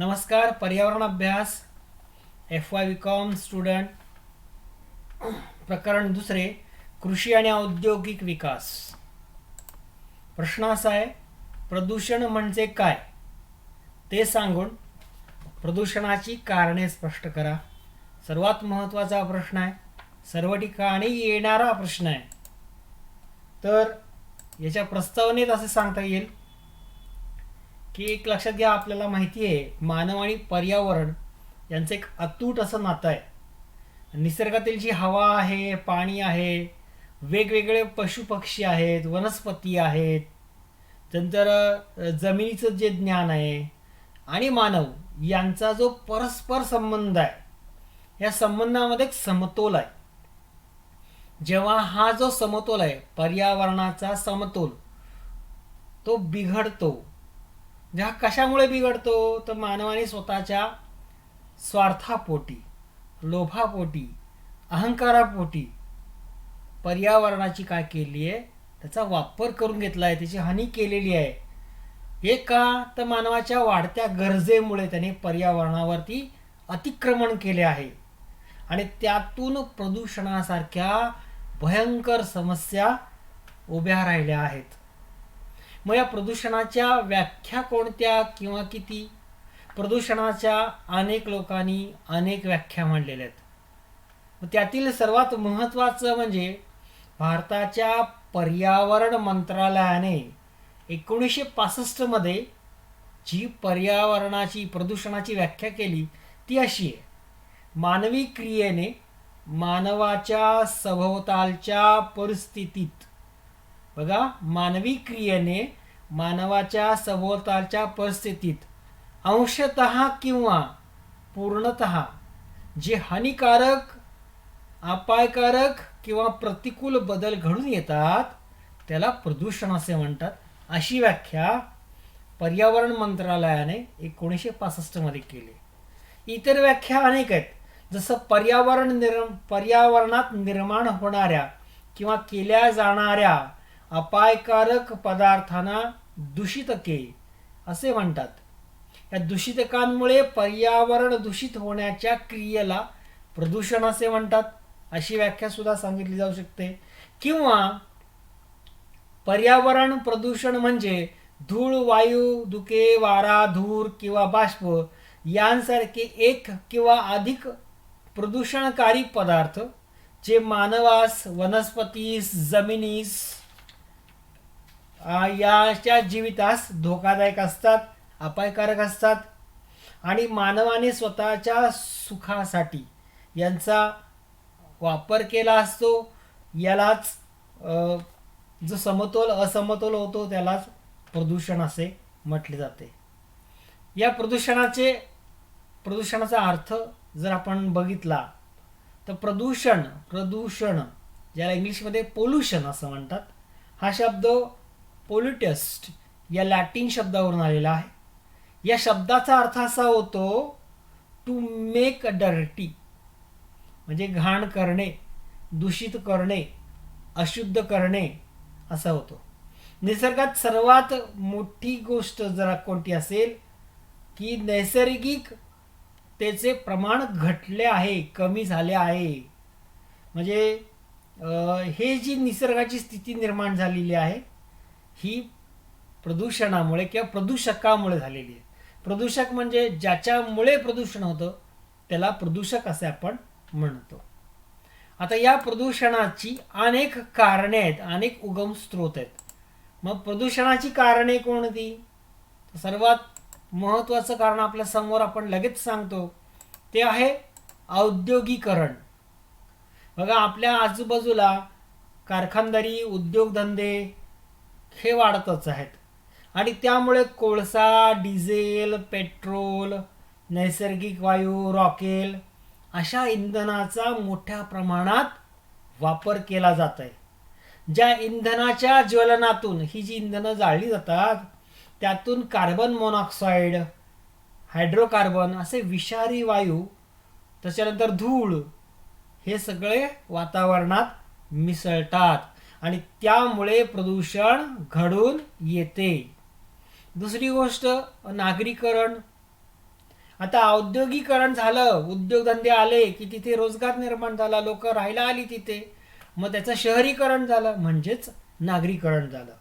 नमस्कार पर्यावरण अभ्यास एफ वाय कॉम स्टुडंट प्रकरण दुसरे कृषी आणि औद्योगिक विकास. प्रश्न असा आहे प्रदूषण म्हणजे काय? ते सांगून प्रदूषणाची कारणे स्पष्ट करा. सर्वात महत्त्वाचा प्रश्न आहे सर्व ठिकाणी येणारा प्रश्न आहे. तर याच्या प्रस्तावनेत असं सांगता येईल की एक लक्षात घ्या आपल्याला माहिती आहे मानव आणि पर्यावरण यांचं एक अतूट असं नातं आहे. निसर्गातील जी हवा आहे पाणी आहे वेगवेगळे पशुपक्षी आहेत वनस्पती आहेत नंतर जमिनीचं जे ज्ञान आहे आणि मानव यांचा जो परस्पर संबंध आहे या संबंधामध्ये एक समतोल आहे. जेव्हा हा जो समतोल आहे पर्यावरणाचा समतोल तो बिघडतो. हा कशामुळे बिघडतो? तर मानवाने स्वतःच्या स्वार्थापोटी लोभापोटी अहंकारापोटी पर्यावरणाची काय केली आहे? त्याचा वापर करून घेतला आहे. त्याची हानी केलेली आहे. हे का? तर मानवाच्या वाढत्या गरजेमुळे त्याने पर्यावरणावरती अतिक्रमण केले आहे. आणि त्यातून प्रदूषणासारख्या भयंकर समस्या उभ्या राहिल्या आहेत. मग या प्रदूषणाच्या व्याख्या कोणत्या किंवा किती? प्रदूषणाच्या अनेक लोकांनी अनेक व्याख्या मांडलेल्या आहेत. त्यातील सर्वात महत्त्वाचं म्हणजे भारताच्या पर्यावरण मंत्रालयाने एकोणीसशे पासष्टमध्ये जी पर्यावरणाची प्रदूषणाची व्याख्या केली ती अशी आहे. मानवी क्रियेने मानवाच्या सभोवतालच्या परिस्थितीत बघा मानवी क्रियेने मानवाच्या सभोवतालच्या परिस्थितीत अंशत किंवा पूर्णत जे हानिकारक अपायकारक किंवा प्रतिकूल बदल घडून येतात त्याला प्रदूषण असे म्हणतात. अशी व्याख्या पर्यावरण मंत्रालयाने एकोणीसशे पासष्टमध्ये केली. इतर व्याख्या अनेक आहेत. जसं पर्यावरण निर पर्यावरणात निर्माण होणाऱ्या किंवा केल्या जाणाऱ्या अपायकारक पदार्थांना दूषितके असे म्हणतात. या दूषितकांमुळे पर्यावरण दूषित होण्याच्या क्रियेला प्रदूषण असे म्हणतात. अशी व्याख्या सुद्धा सांगितली जाऊ शकते. किंवा पर्यावरण प्रदूषण म्हणजे धूळ वायू दुके वारा धूर किंवा बाष्प यांसारखे एक किंवा अधिक प्रदूषणकारी पदार्थ जे मानवास वनस्पतीस जमिनीस याच्या जीवितास धोकादायक असतात अपायकारक असतात आणि मानवाने स्वतःच्या सुखासाठी यांचा वापर केला असतो यालाच जो समतोल असमतोल होतो त्यालाच प्रदूषण असे म्हटले जाते. या प्रदूषणाचे प्रदूषणाचा अर्थ जर आपण बघितला तर प्रदूषण प्रदूषण ज्याला इंग्लिशमध्ये पोल्युशन असं म्हणतात हा शब्द पोल्युटस्ट या लॅटिन शब्दावरून आलेला आहे. या शब्दाचा अर्थ असा होतो टू मेक डर्टी म्हणजे घाण करणे दूषित करणे अशुद्ध करणे असा होतो. निसर्गात सर्वात मोठी गोष्ट जरा कोणती असेल की नैसर्गिक त्याचे प्रमाण घटले आहे कमी झाले आहे. म्हणजे हे जी निसर्गाची स्थिती निर्माण झालेली आहे ही प्रदूषणामुळे किंवा प्रदूषकामुळे झालेली आहे. प्रदूषक म्हणजे ज्याच्यामुळे प्रदूषण होतं त्याला प्रदूषक असे आपण म्हणतो. आता या प्रदूषणाची अनेक कारणे आहेत अनेक उगम स्रोत आहेत. मग प्रदूषणाची कारणे कोणती सर्वात महत्त्वाचं कारण आपल्यासमोर आपण लगेच सांगतो ते आहे औद्योगिकरण. बघा आपल्या आजूबाजूला कारखानदारी उद्योगधंदे हे वाढतच आहेत. आणि त्यामुळे कोळसा डिझेल पेट्रोल नैसर्गिक वायू रॉकेल अशा इंधनाचा मोठ्या प्रमाणात वापर केला जात आहे ज्या इंधनाच्या ज्वलनातून ही जी इंधनं जाळली जातात त्यातून कार्बन मोनॉक्साईड हायड्रोकार्बन असे विषारी वायू त्याच्यानंतर धूळ हे सगळे वातावरणात मिसळतात. आणि त्यामुळे प्रदूषण घडून येते. दुसरी गोष्ट नागरीकरण. आता औद्योगिकरण झालं उद्योगधंदे आले की तिथे रोजगार निर्माण झाला लोक राहायला आली तिथे. मग त्याचं शहरीकरण झालं म्हणजेच नागरीकरण झालं.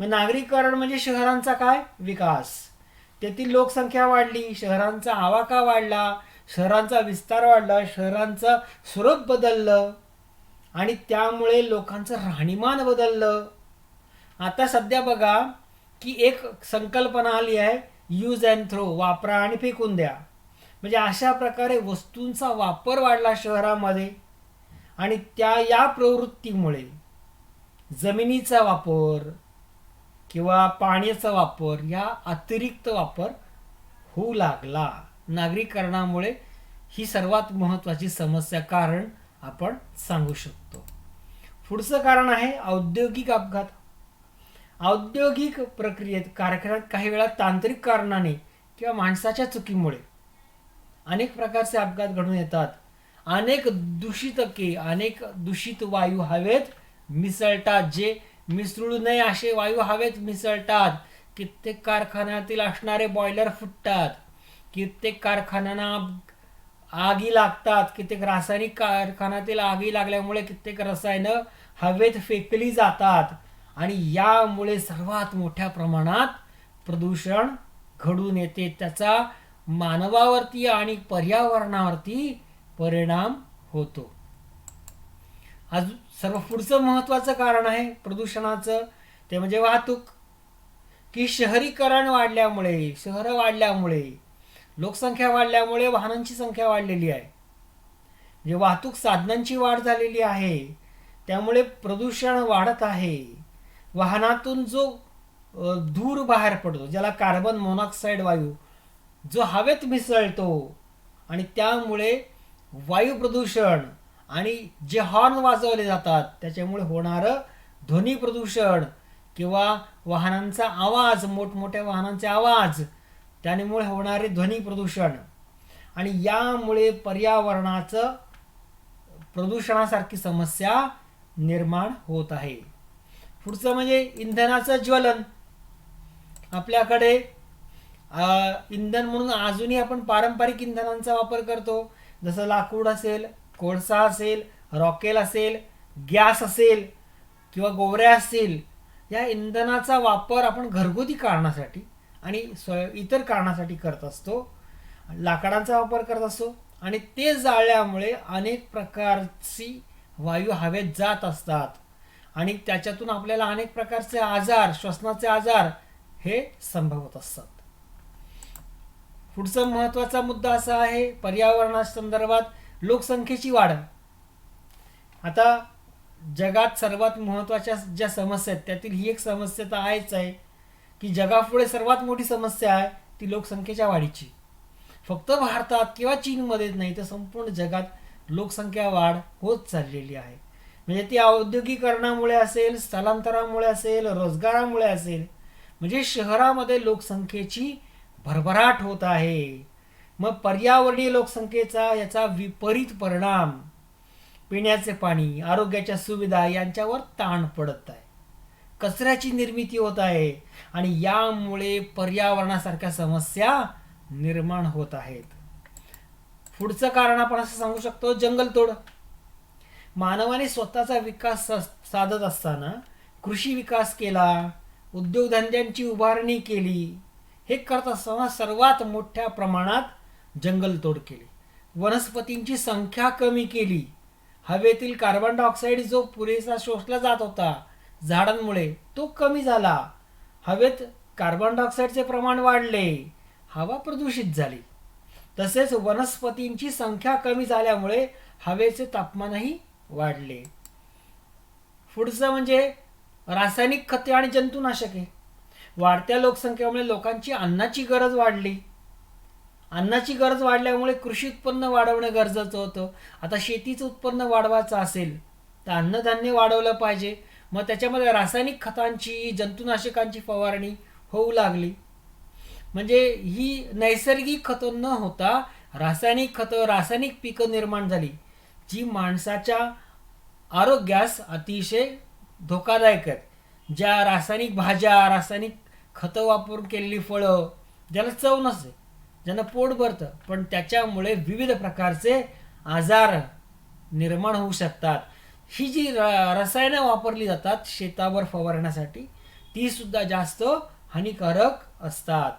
मग नागरीकरण म्हणजे शहरांचा काय? विकास. तेथील लोकसंख्या वाढली शहरांचा आवाका वाढला शहरांचा विस्तार वाढला शहरांचं स्वरूप बदललं. आणि त्यामुळे लोकांचं राहणीमान बदललं. आता सध्या बघा की एक संकल्पना आली आहे यूज अँड थ्रो वापरा आणि फेकून द्या. म्हणजे अशा प्रकारे वस्तूंचा वापर वाढला शहरामध्ये आणि त्या या प्रवृत्तीमुळे जमिनीचा वापर किंवा पाण्याचा वापर या अतिरिक्त वापर होऊ लागला. नागरीकरणामुळे ही सर्वात महत्त्वाची समस्या कारण आपण सांगू शकतो. पुढचं कारण आहे औद्योगिक अपघात. औद्योगिक प्रक्रियेत कारखान्यात काही वेळा तांत्रिक कारणाने किंवा माणसाच्या चुकीमुळे अनेक प्रकारचे अपघात घडून येतात. अनेक दूषितके अनेक दूषित वायू हवेत मिसळतात जे मिसळू नये असे वायू हवेत मिसळतात. कित्येक कारखान्यातील असणारे बॉयलर फुटतात. कित्येक कारखान्यांना आगी लागतात. कित्येक रासायनिक कारखान्यातील आगी लागल्यामुळे कित्येक रसायनं हवेत फेकली जातात. आणि यामुळे सर्वात मोठ्या प्रमाणात प्रदूषण घडून येते. त्याचा मानवावरती आणि पर्यावरणावरती परिणाम होतो. अजून सर्व पुढचं महत्त्वाचं कारण आहे प्रदूषणाचं. ते म्हणजे वाहतूक. की शहरीकरण वाढल्यामुळे शहरं वाढल्यामुळे लोकसंख्या वाढल्यामुळे वाहनांची संख्या वाढलेली आहे. म्हणजे वाहतूक साधनांची वाढ झालेली आहे. त्यामुळे प्रदूषण वाढत आहे. वाहनातून जो धूर बाहेर पडतो ज्याला कार्बन मोनॉक्साईड वायू जो हवेत मिसळतो आणि त्यामुळे वायू प्रदूषण आणि जे हॉर्न वाजवले जातात त्याच्यामुळे होणारं ध्वनी प्रदूषण किंवा वाहनांचा आवाज मोठमोठ्या वाहनांचे आवाज त्यामुळे होणारे ध्वनी प्रदूषण. आणि यामुळे पर्यावरणाचं प्रदूषणासारखी समस्या निर्माण होत आहे. पुढचं म्हणजे इंधनाचं ज्वलन. आपल्याकडे इंधन म्हणून अजूनही आपण पारंपरिक इंधनांचा वापर करतो. जसं लाकूड असेल कोळसा असेल रॉकेल असेल गॅस असेल किंवा गोवऱ्या असतील या इंधनाचा वापर आपण घरगुती कारणासाठी आणि स्व इतर कारणासाठी करत असतो. लाकडांचा वापर करत असतो. आणि ते जाळल्यामुळे अनेक प्रकारची वायू हवेत जात असतात. आणि त्याच्यातून आपल्याला अनेक प्रकारचे आजार श्वसनाचे आजार हे संभवत असतात. पुढचा महत्त्वाचा मुद्दा असा आहे पर्यावरणा संदर्भात लोकसंख्येची वाढ. आता जगात सर्वात महत्त्वाच्या ज्या समस्या आहेत त्यातील ही एक समस्या तर आहेच आहे की जगापुढे सर्वात मोठी समस्या आहे ती लोकसंख्येच्या वाढीची. फक्त भारतात किंवा चीनमध्येच नाही तर संपूर्ण जगात लोकसंख्या वाढ होत चाललेली आहे. म्हणजे ती औद्योगिकरणामुळे असेल स्थलांतरामुळे असेल रोजगारामुळे असेल म्हणजे शहरामध्ये लोकसंख्येची भरभराट होत आहे. मग पर्यावरणीय लोकसंख्येचा याचा विपरीत परिणाम पिण्याचे पाणी आरोग्याच्या सुविधा यांच्यावर ताण पडत आहे. कचऱ्याची निर्मिती होत आहे आणि यामुळे पर्यावरणासारख्या समस्या निर्माण होत आहेत. पुढचं कारण आपण असं सांगू शकतो जंगलतोड मानवाने स्वतःचा विकास सा- साधत असताना कृषी विकास केला उद्योगधंद्यांची उभारणी केली हे करत असताना सर्वात मोठ्या प्रमाणात जंगलतोड केली. वनस्पतींची संख्या कमी केली. हवेतील कार्बन डायऑक्साईड जो पुरेसा शोषला जात होता झाडांमुळे तो कमी झाला. हवेत कार्बन डायऑक्साईडचे प्रमाण वाढले. हवा प्रदूषित झाली. तसेच वनस्पतींची संख्या कमी झाल्यामुळे हवेचे तापमानही वाढले. पुढचं म्हणजे रासायनिक खते आणि जंतुनाशके वाढत्या लोकसंख्येमुळे लोकांची अन्नाची गरज वाढली. अन्नाची गरज वाढल्यामुळे कृषी उत्पन्न वाढवणं गरजेचं होतं. आता शेतीचं उत्पन्न वाढवायचं असेल तर अन्नधान्य वाढवलं पाहिजे. मग त्याच्यामध्ये रासायनिक खतांची जंतुनाशकांची फवारणी होऊ लागली. म्हणजे ही नैसर्गिक खतं न होता रासायनिक खतं रासायनिक पिकं निर्माण झाली जी माणसाच्या आरोग्यास अतिशय धोकादायक आहेत. ज्या रासायनिक भाज्या रासायनिक खतं वापरून केलेली फळं ज्याला चव नसते ज्यांना पोट भरतं पण त्याच्यामुळे विविध प्रकारचे आजार निर्माण होऊ शकतात. ही जी र रसायनं वापरली जातात शेतावर फवारण्यासाठी ती सुद्धा जास्त हानिकारक असतात.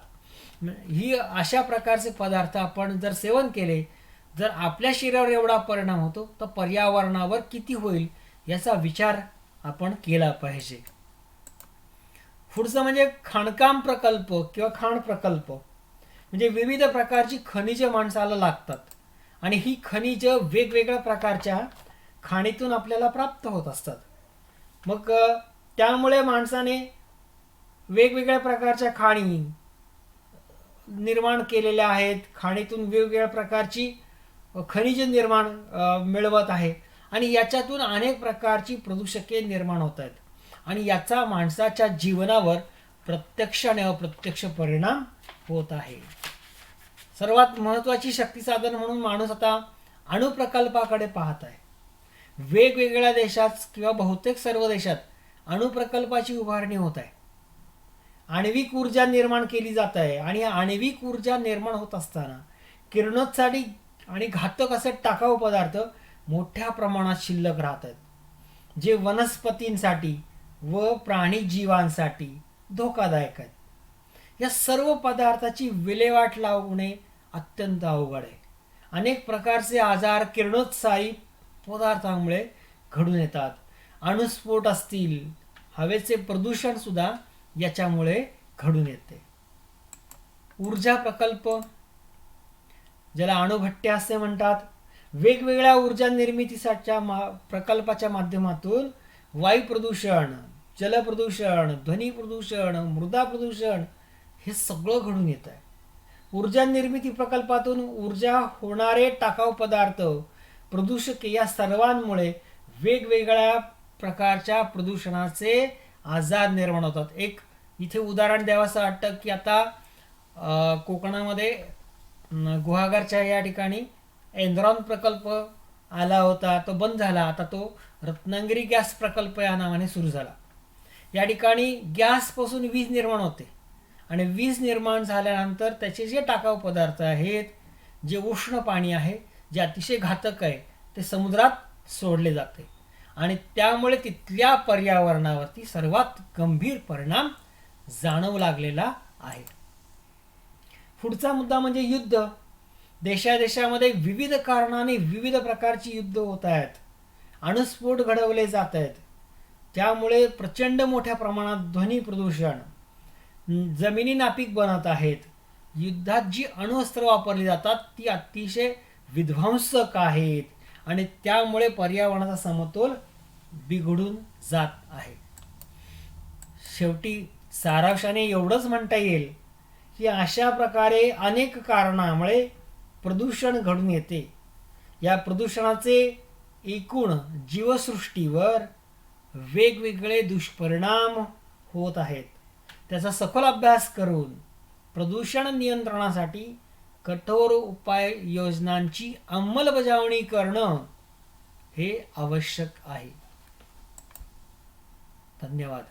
ही अशा प्रकारचे पदार्थ आपण जर सेवन केले जर आपल्या शरीरावर एवढा परिणाम होतो तर पर्यावरणावर किती होईल याचा विचार आपण केला पाहिजे. पुढचं म्हणजे खाणकाम प्रकल्प किंवा खाण प्रकल्प. म्हणजे विविध प्रकारची खनिजे माणसाला लागतात. आणि ही खनिज वेगवेगळ्या प्रकारच्या खाणीतून आपल्याला प्राप्त होत असतात. मग त्यामुळे माणसाने वेगवेगळ्या प्रकारच्या खाणी निर्माण केलेल्या आहेत. खाणीतून वेगवेगळ्या प्रकारची खनिज खनिजे निर्माण मिळवत आहे. आणि याच्यातून अनेक प्रकारची प्रदूषके निर्माण होत आहेत. आणि याचा माणसाच्या जीवनावर प्रत्यक्ष आणि अप्रत्यक्ष परिणाम होत आहे. सर्वात महत्त्वाची शक्ती साधन म्हणून माणूस आता अणुप्रकल्पाकडे पाहत आहे. वेगवेगळ्या देशात किंवा बहुतेक सर्व देशात अणुप्रकल्पाची उभारणी होत आहे. आण्विक ऊर्जा निर्माण केली जात आहे. आणि आण्विक ऊर्जा निर्माण होत असताना किरणोत्सारी आणि घातक असे टाकाऊ पदार्थ मोठ्या प्रमाणात शिल्लक राहत आहेत जे वनस्पतींसाठी व प्राणी जीवांसाठी धोकादायक आहेत. या सर्व पदार्थाची विल्हेवाट लावणे अत्यंत अवघड आहे. अनेक प्रकारचे आजार किरणोत्साही पदार्थांमुळे घडून येतात. अणुस्फोट असतील हवेचे प्रदूषणसुद्धा याच्यामुळे घडून येते. ऊर्जा प्रकल्प ज्याला अणुभट्ट्या असे म्हणतात वेगवेगळ्या ऊर्जा निर्मितीसाठीच्या मा प्रकल्पाच्या माध्यमातून वायू प्रदूषण जलप्रदूषण ध्वनी प्रदूषण मृदा प्रदूषण हे सगळं घडून येत आहे. ऊर्जा निर्मिती प्रकल्पातून ऊर्जा होणारे टाकाऊ पदार्थ प्रदूषके या सर्वांमुळे वेगवेगळ्या प्रकारच्या प्रदूषणाचे आजार निर्माण होतात. एक इथे उदाहरण द्यावंसं वाटतं की आता कोकणामध्ये गुहागरच्या या ठिकाणी एन्झॉन प्रकल्प आला होता तो बंद झाला. आता तो रत्नागिरी गॅस प्रकल्प या नावाने सुरू झाला. या ठिकाणी गॅसपासून वीज निर्माण होते. आणि वीज निर्माण झाल्यानंतर त्याचे जे टाकाऊ पदार्थ आहेत जे उष्ण पाणी आहे जे अतिशय घातक आहे ते समुद्रात सोडले जाते. आणि त्यामुळे तिथल्या पर्यावरणावरती सर्वात गंभीर परिणाम जाणवू लागलेला आहे. पुढचा मुद्दा म्हणजे युद्ध. देशादेशामध्ये विविध कारणाने विविध प्रकारची युद्ध होत आहेत. अणुस्फोट घडवले जात आहेत. त्यामुळे प्रचंड मोठ्या प्रमाणात ध्वनी प्रदूषण जमिनी नापीक बनत आहेत. युद्धात जी अणुअस्त्र वापरली जातात ती अतिशय विध्वंसक आहेत. आणि त्यामुळे पर्यावरणाचा समतोल बिघडून जात आहे. शेवटी सारांशाने एवढंच म्हणता येईल की अशा प्रकारे अनेक कारणामुळे प्रदूषण घडून येते. या प्रदूषणाचे एकूण जीवसृष्टीवर वेगवेगळे दुष्परिणाम होत आहेत. त्याचा सखोल अभ्यास करून प्रदूषण नियंत्रणासाठी कठोर उपाय योजनांची अंमलबजावणी करणं हे आवश्यक आहे. धन्यवाद.